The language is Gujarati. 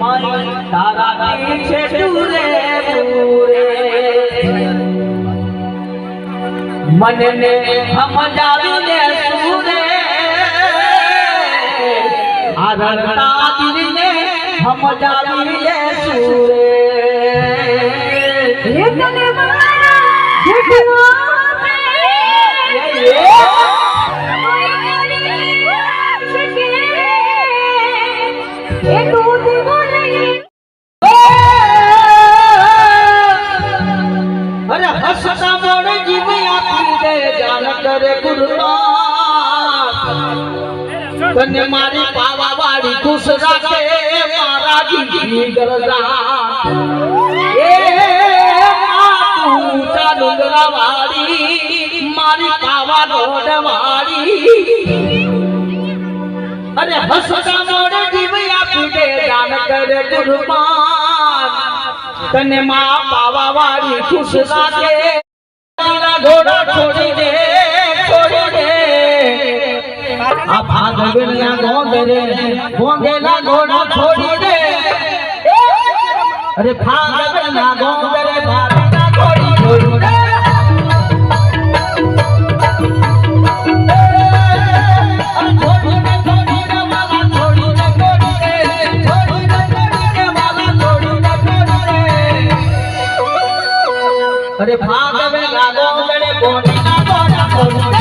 મારી તારા છે પૂરે પૂરે મનને સમજાવી દે સૂરે. આ રડતા દિલને સમજાવી દે સૂરે તને મારા અરે હસતા મોડે જીવ આપી દે જાન કરે ગુરબાન તને મારી પાવા વાળી ખુશ રાખે, મારા જીની ગરજા. એ તું ચાલુ વાળી મારી પાવા રોડ વાળી અરે હસતા મોડે જીવ આપી દે જાન કરે ગુરબાન તને માં પાવા વાળી ખુશ તારા ઘોડા છોડી દે છોડી દે આ ભાગવના ગોંદરે ગોંદેલા ઘોડા છોડી દે અરે ભાગવના ગોંદરે ભાગના અરે ભાગવે લાગો ગણે બોલી ના બોલા દે